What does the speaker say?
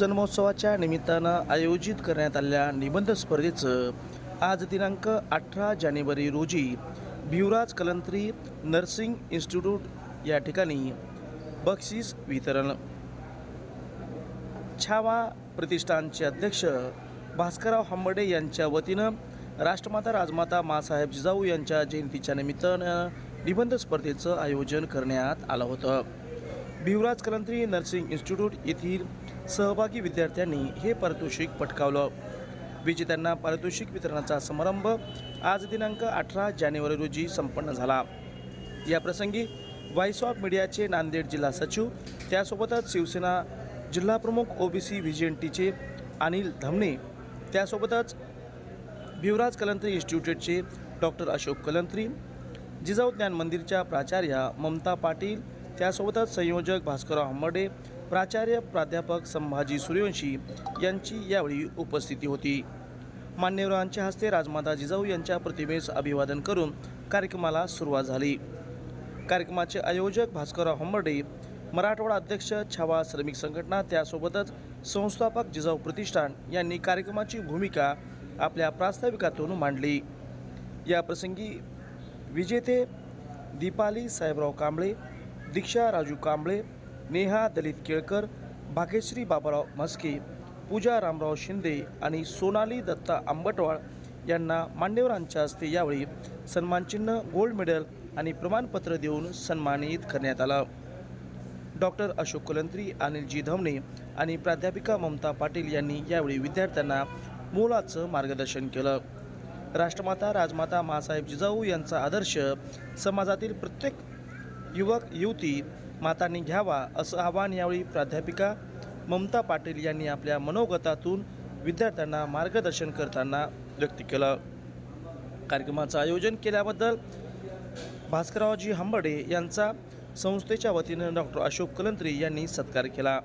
जन्मोत्सवाच्या निमित्तानं आयोजित करण्यात आलेल्या निबंध स्पर्धेचं आज दिनांक अठरा जानेवारी रोजी भिवराज कलंत्री नर्सिंग इन्स्टिट्यूट या ठिकाणी बक्षीस वितरण. छावा प्रतिष्ठानचे अध्यक्ष भास्करराव हांबडे यांच्या वतीनं राष्ट्रमाता राजमाता मासाहेब जिजाऊ यांच्या जयंतीच्या निमित्तानं निबंध स्पर्धेचं आयोजन करण्यात आलं होतं. भिवराज कलंत्री नर्सिंग इन्स्टिट्यूट येथील सहभागी विद्यार्थ्यांनी हे पारितोषिक पटकावलं. विजेत्यांना पारितोषिक वितरणाचा समारंभ आज दिनांक अठरा जानेवारी रोजी संपन्न झाला. याप्रसंगी व्हॉइस ऑफ मीडियाचे नांदेड जिल्हा सचिव त्यासोबतच शिवसेना जिल्हाप्रमुख ओबीसी व्ही जी एन टीचे अनिल धमणे त्यासोबतच भिवराज कलंत्री इन्स्टिट्यूटचे डॉक्टर अशोक कलंत्री जिजाऊ ज्ञान मंदिरच्या प्राचार्या ममता पाटील त्यासोबतच संयोजक भास्करराव हंबर्डे प्राचार्य प्राध्यापक संभाजी सूर्यवंशी यांची यावेळी उपस्थिती होती. मान्यवरांच्या हस्ते राजमाता जिजाऊ यांच्या प्रतिमेस अभिवादन करून कार्यक्रमाला सुरुवात झाली. कार्यक्रमाचे आयोजक भास्करराव हंबर्डे मराठवाडा अध्यक्ष छावा श्रमिक संघटना त्यासोबतच संस्थापक जिजाऊ प्रतिष्ठान यांनी कार्यक्रमाची भूमिका आपल्या प्रास्ताविकातून मांडली. या प्रसंगी विजेते दीपाली साहेबराव कांबळे दीक्षा राजू कांबळे नेहा दलित केळकर भाग्यश्री बाबाराव म्हस्के पूजा रामराव शिंदे आणि सोनाली दत्ता आंबटवाळ यांना मान्यवरांच्या हस्ते यावेळी सन्मानचिन्ह गोल्ड मेडल आणि प्रमाणपत्र देऊन सन्मानित करण्यात आलं. डॉक्टर अशोक कुलंत्री अनिलजी धवने आणि प्राध्यापिका ममता पाटील यांनी यावेळी विद्यार्थ्यांना मोलाचं मार्गदर्शन केलं. राष्ट्रमाता राजमाता मासाहेब जिजाऊ यांचा आदर्श समाजातील प्रत्येक युवक युवती मातांनी घ्यावा असं आवाहन यावेळी प्राध्यापिका ममता पाटील यांनी आपल्या मनोगतातून विद्यार्थ्यांना मार्गदर्शन करताना व्यक्त केलं. कार्यक्रमाचं आयोजन केल्याबद्दल भास्कररावजी हंबडे यांचा संस्थेच्या वतीनं डॉक्टर अशोक कलंत्री यांनी सत्कार केला.